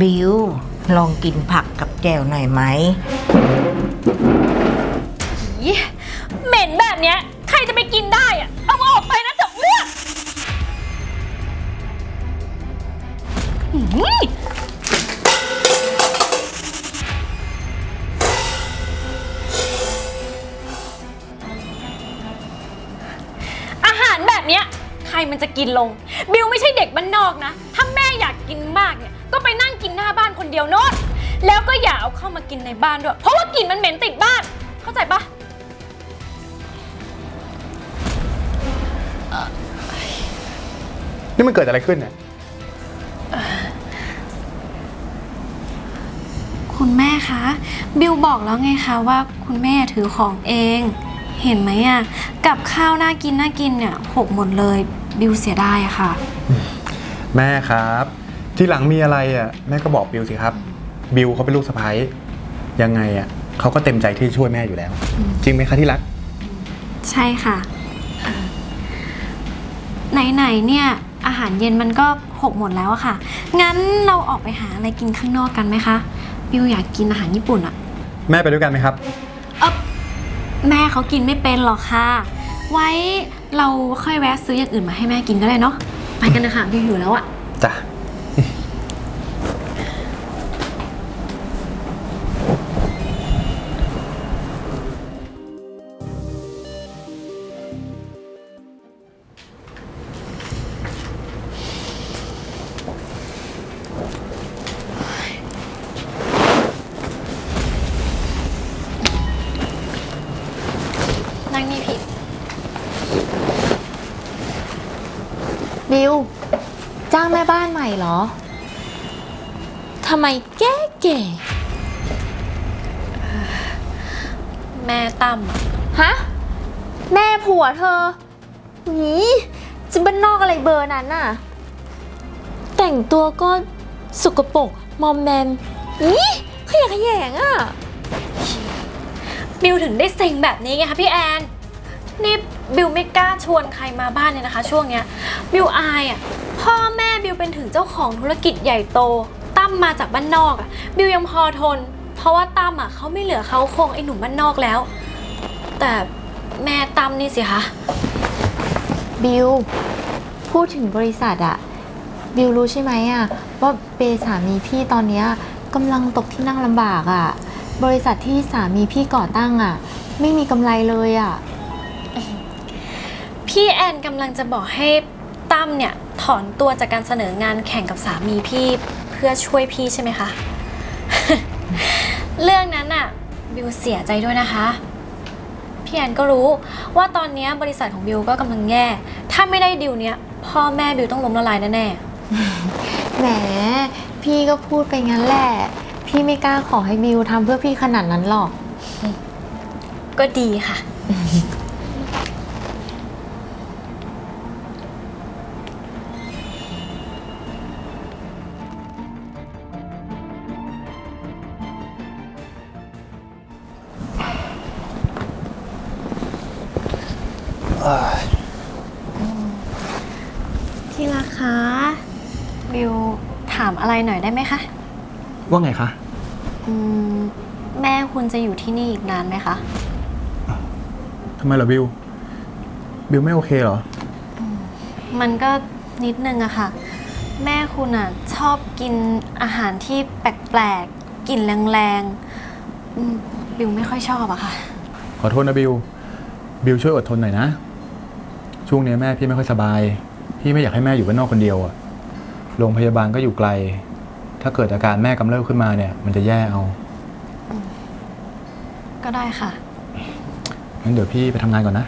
บิวลองกินผักกับแจ่วหน่อยไหมอีเหม็นแบบเนี้ย ใครจะไปกินได้อะเอาออกไปนะจับเลือดอื้อหืออาหารแบบเนี้ย ใครมันจะกินลง บิวไม่ใช่เด็กบ้านนอกนะ ถ้าแม่อยากกินมากเนี่ย ก็ไปนั่งกินหน้าบ้านคนเดียวโน้นแล้วก็อย่าเอาเข้ามากินในบ้านด้วย เพราะว่ากลิ่นมันเหม็นติดบ้าน เข้าใจปะนี่มันเกิดอะไรขึ้นเนี่ย คุณแม่คะ บิวบอกแล้วไงคะว่าคุณแม่ถือของเอง เห็นไหมอะกับข้าวน่ากินน่ากินเนี่ยหกหมดเลย บิวเสียดายอะค่ะ แม่ครับ ที่หลังมีอะไรอะแม่ก็บอกบิวสิครับ บิวเขาเป็นลูกสะใภ้ยังไงอะเขาก็เต็มใจที่จะช่วยแม่อยู่แล้ว จริงไหมคะที่รัก ใช่ค่ะเอ่อไหนๆเนี่ย อาหารเย็นมันก็หกหมดแล้วอะค่ะ งั้นเราออกไปหาอะไรกินข้างนอกกันไหมคะ บิวอยากกินอาหารญี่ปุ่นอะแม่ไปด้วยกันไหมครับ เออแม่เขากินไม่เป็นหรอกค่ะ ไว้เราค่อยแวะซื้ออย่างอื่นมาให้แม่กินก็ได้เนาะ ไปกันนะคะบิวหิวแล้วอะ จ้ะ บิว จ้างแม่บ้านใหม่เหรอ ทำไมแก่แก่แม่ตั้มฮะ แม่ผัวเธอหนีจะบ้านนอกอะไรเบอร์นั้นน่ะ แต่งตัวก็สกปรกมอมแมมอีขยะแขยงอะ บิวถึงได้เซ็งแบบนี้ไงคะพี่แอน นี่ บิวไม่กล้าชวนใครมาบ้านเลยนะคะ ช่วงเนี้ยบิวอายอะพ่อแม่บิวเป็นถึงเจ้าของธุรกิจใหญ่โต ตั้มมาจากบ้านนอกอะบิวยังพอทน เพราะว่าตั้มอะเขาไม่เหลือเขาโครงไอ้หนุ่มบ้านนอกแล้ว แต่แม่ตั้มนี่สิคะบิวพูดถึงบริษัทอะบิวรู้ใช่ไหมอะว่าเปสามีพี่ตอนเนี้ยกำลังตกที่นั่งลำบากอะบริษัทที่สามีพี่ก่อตั้งอะไม่มีกำไรเลยอะ พี่แอนกำลังจะบอกให้ตั้มเนี่ยถอนตัวจากการเสนองานแข่งกับสามีพี่เพื่อช่วยพี่ใช่ไหมคะ เรื่องนั้นน่ะบิวเสียใจด้วยนะคะ พี่แอนก็รู้ว่าตอนเนี้ยบริษัทของบิวก็กำลังแย่ ถ้าไม่ได้ดิวเนี้ยพ่อแม่บิวต้องล้มละลายแน่แหม พี่ก็พูดไปงั้นแหละ พี่ไม่กล้าขอให้บิวทำเพื่อพี่ขนาดนั้นหรอกๆก็ดีค่ะ บิวถามอะไรหน่อยได้ไหมคะ ว่าไงคะ อืม แม่คุณจะอยู่ที่นี่อีกนานไหมคะ ทำไมเหรอบิว บิวไม่โอเคเหรอ มันก็นิดนึงอะค่ะ แม่คุณอะชอบกินอาหารที่แปลกๆกลิ่นแรงๆอืมบิวไม่ค่อยชอบอะค่ะ ขอโทษนะบิว บิวช่วยอดทนหน่อยนะ ช่วงนี้แม่พี่ไม่ค่อยสบาย พี่ไม่อยากให้แม่อยู่บ้านนอกคนเดียวอะ โรงพยาบาลก็อยู่ไกล ถ้าเกิดอาการแม่กำเริบขึ้นมาเนี่ย มันจะแย่เอา ก็ได้ค่ะ งั้นเดี๋ยวพี่ไปทำงานก่อนนะ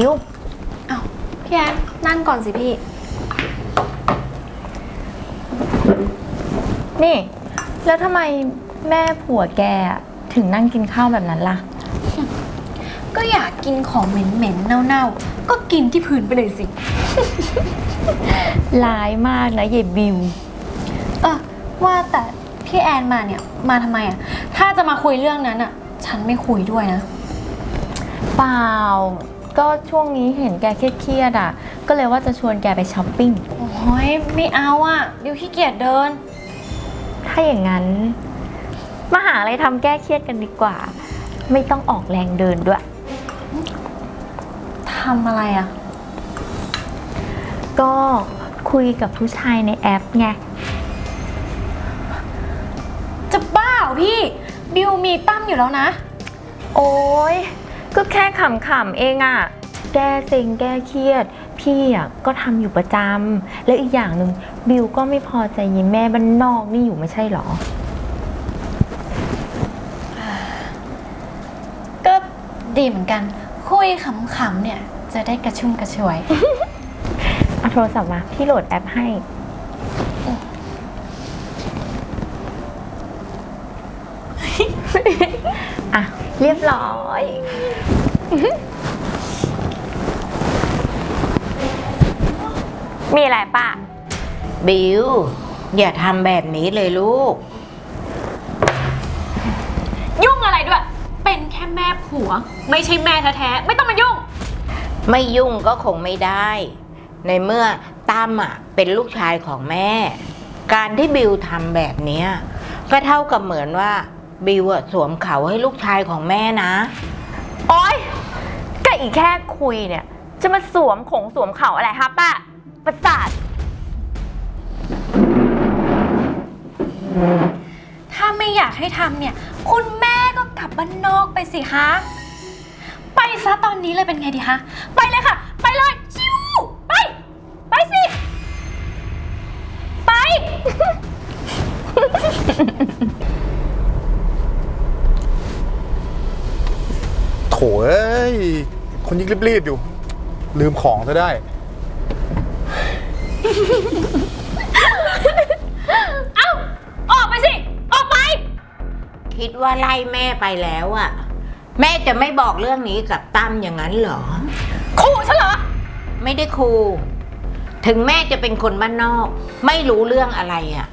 บิวเอ้าพี่แอนนั่งก่อนสิพี่ นี่ แล้วทำไมแม่ผัวแกอะถึงนั่งกินข้าวแบบนั้นล่ะ ก็อยากกินของเหม็นๆเน่าๆ ก็กินที่พื้นไปเลยสิ ร้ายมากนะเยายบิว เออว่าแต่พี่แอนมาเนี่ยมาทำไมอะ ถ้าจะมาคุยเรื่องนั้นอะ ฉันไม่คุยด้วยนะ เปล่า ก็ช่วงนี้เห็นแกเครียดๆอะ ก็เลยว่าจะชวนแกไปช้อปปิ้ง โอ้ยไม่เอาอะบิวขี้เกียจเดิน ถ้าอย่างนั้น มาหาอะไรทำแก้เครียดกันดีกว่า ไม่ต้องออกแรงเดินด้วย ทำอะไรอะ ก็คุยกับผู้ชายในแอปไง จะบ้าเหรอพี่ บิวมีตั้มอยู่แล้วนะ โอ้ย ก็แค่ขำๆเองอะแก้เซ็งแก้เครียด พี่อะก็ทำอยู่ประจำแล้วอีกอย่างหนึ่งบิวก็ไม่พอใจยินแม่บ้านนอกนี่อยู่ไม่ใช่หรอ ก็ดีเหมือนกัน คุยขำๆเนี่ย จะได้กระชุ่มกระชวย เอาโทรศัพท์มา พี่โหลดแอปให้อะ เรียบร้อย มีอะไรป่ะ บิว อย่าทำแบบนี้เลยลูก ยุ่งอะไรด้วย เป็นแค่แม่ผัว ไม่ใช่แม่แท้ๆ ไม่ต้องมายุ่ง ไม่ยุ่งก็คงไม่ได้ ในเมื่อตั้มอะเป็นลูกชายของแม่ การที่บิวทำแบบเนี้ยก็เท่ากับเหมือนว่า บิวอะสวมเขาให้ลูกชายของแม่นะ โอ๊ยก็อีกแค่คุยเนี่ย จะมาสวมของสวมเข่าอะไรฮะป้าประสาทถ้าไม่อยากให้ทำเนี่ย คุณแม่ก็กลับบ้านนอกไปสิคะ ไปซะตอนนี้เลยเป็นไงดีคะ ไปเลยค่ะ ไปเลยชิวไป ไปสิ ไป ถเอ้ย คนยิ่งรีบๆอยู่ ลืมของซะได้ เอ้า ออกไปสิ ออกไป คิดว่าไล่แม่ไปแล้วอะแม่จะไม่บอกเรื่องนี้กับตั้มอย่างนั้นเหรอ ขู่ฉันเหรอ ไม่ได้ครู ถึงแม่จะเป็นคนบ้านนอก ไม่รู้เรื่องอะไรอะ่ะ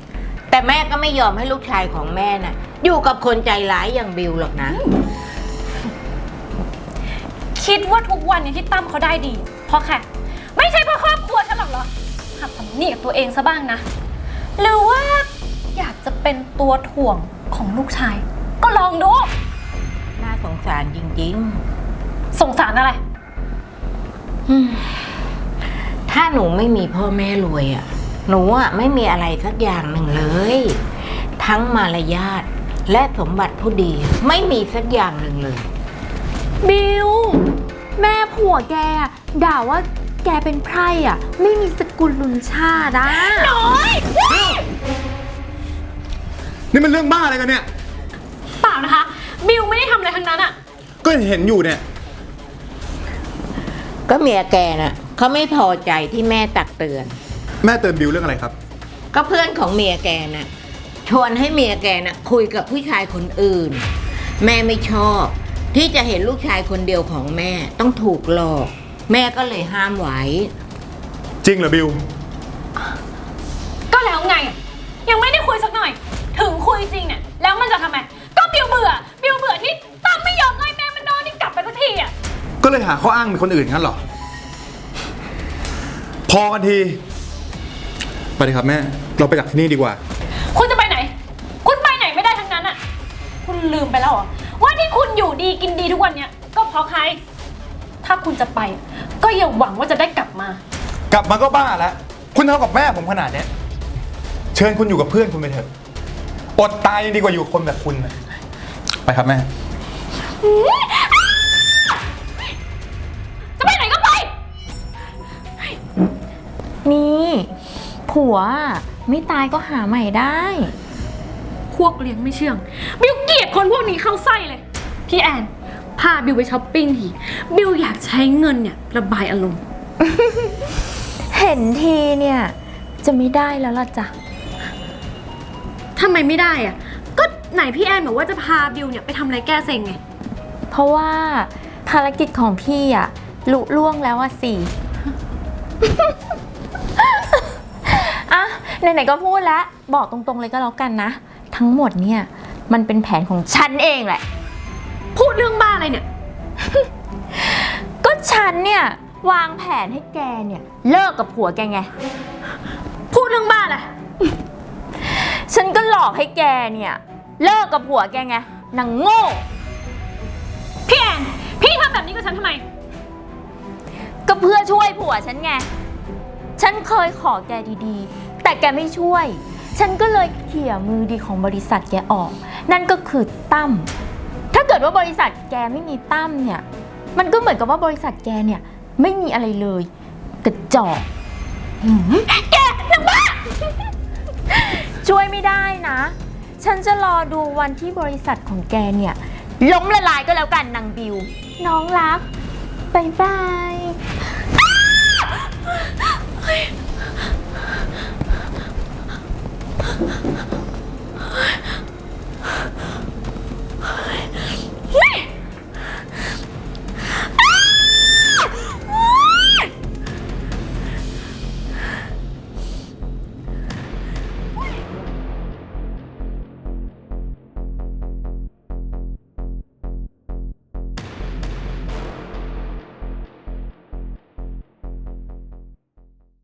แต่แม่ก็ไม่ยอมให้ลูกชายของแม่น่ะ อยู่กับคนใจร้ายอย่างบิวหรอกนะ คิดว่าทุกวันเนี้ที่ตั้มเขาได้ดี เพราะแค่ไม่ใช่เพราะครอบครัวฉันหรอกเหรอหัดสำเนียกตัวเองซะบ้างนะ หรือว่าอยากจะเป็นตัวถ่วงของลูกชาย ก็ลองดู น่าสงสารจริงสงสารอะไร ๆ ถ้าหนูไม่มีพ่อแม่รวยอะ่ะหนูอะไม่มีอะไรสักอย่างหนึ่งเลย ทั้งมารยาทและสมบัติผู้ดี ไม่มีสักอย่างหนึ่งเลย บิวแม่ ผัวแกอะด่าว่าแกเป็นไพร่อะไม่มีสกุลลุนชาติอะนี่มันเรื่องบ้าอะไรกันเนี่ย เปล่านะคะ บิวไม่ได้ทำอะไรทั้งนั้นอะก็เห็นอยู่เนี่ย ก็เมียแกน่ะเขาไม่พอใจที่แม่ตักเตือน แม่เตือนบิวเรื่องอะไรครับ ก็เพื่อนของเมียแกน่ะชวนให้เมียแกน่ะคุยกับผู้ชายคนอื่น แม่ไม่ชอบ ที่จะเห็นลูกชายคนเดียวของแม่ต้องถูกหลอก แม่ก็เลยห้ามไว้ จริงเหรอบิว ก็แล้วไงอะยังไม่ได้คุยสักหน่อย ถึงคุยจริงเนี่ยแล้วมันจะทำไม ก็บิวเบื่อ บิวเบื่อที่ตั้มไม่ยอมไล่แม่มันนอนนี่กลับไปสักทีอะก็เลยหาข้ออ้างเป็นคนอื่นงั้นเหรอ พอกันทีไปเลยครับแม่ เราไปจากที่นี่ดีกว่า คุณจะไปไหน คุณไปไหนไม่ได้ทั้งนั้นอะคุณลืมไปแล้วเหรอว่า ที่คุณอยู่ดีกินดีทุกวันเนี่ยก็เพราะใคร ถ้าคุณจะไป ก็อย่าหวังว่าจะได้กลับมา กลับมาก็บ้าแล้ว คุณทำกับแม่ผมขนาดเนี้ย เชิญคุณอยู่กับเพื่อนคุณไปเถอะ อดตายยังดีกว่าอยู่กับคนแบบคุณนะไปครับแม่ จะไปไหนก็ไป นี่ผัวอะไม่ตายก็หาใหม่ได้ พวกเลี้ยงไม่เชื่อง บิวเกลียดคนพวกนี้เข้าไส้เลย พี่แอน พาบิวไปช้อปปิ้งทีบิวอยากใช้เงินเนี่ยระบายอารมณ์ เห็นทีเนี่ย จะไม่ได้แล้วล่ะจ้ะ ทำไมไม่ได้อะก็ไหนพี่แอนบอกว่าจะพาบิวเนี่ยไปทำอะไรแก้เซ็งไง เพราะว่าภารกิจของพี่อะลุล่วงแล้วอะสิอะไหนๆก็พูดแล้ว บอกตรงๆเลยก็แล้วกันนะ ทั้งหมดเนี่ย มันเป็นแผนของฉันเองแหละพูด เรื่องบ้าอะไรเนี่ย ก็ฉันเนี่ยวางแผนให้แกเนี่ย เลิกกับผัวแกไง พูดเรื่องบ้าอะไร ฉันก็หลอกให้แกเนี่ย เลิกกับผัวแกไงนางโง่ พี่แอน พี่ทำแบบนี้กับฉันทำไม ก็เพื่อช่วยผัวฉันไง ฉันเคยขอแกดีๆ แต่แกไม่ช่วย ฉันก็เลยเขี่ยมือดีของบริษัทแกออก นั่นก็คือตั้มถ้า เกิดว่าบริษัทแกไม่มีตั้มเนี่ย มันก็เหมือนกับว่าบริษัทแกเนี่ย ไม่มีอะไรเลย กระจอกหืมแกนังบ้า ช่วยไม่ได้นะ ฉันจะรอดูวันที่บริษัทของแกเนี่ย ล้มละลายก็แล้วกันนางบิว น้องรักบายบาย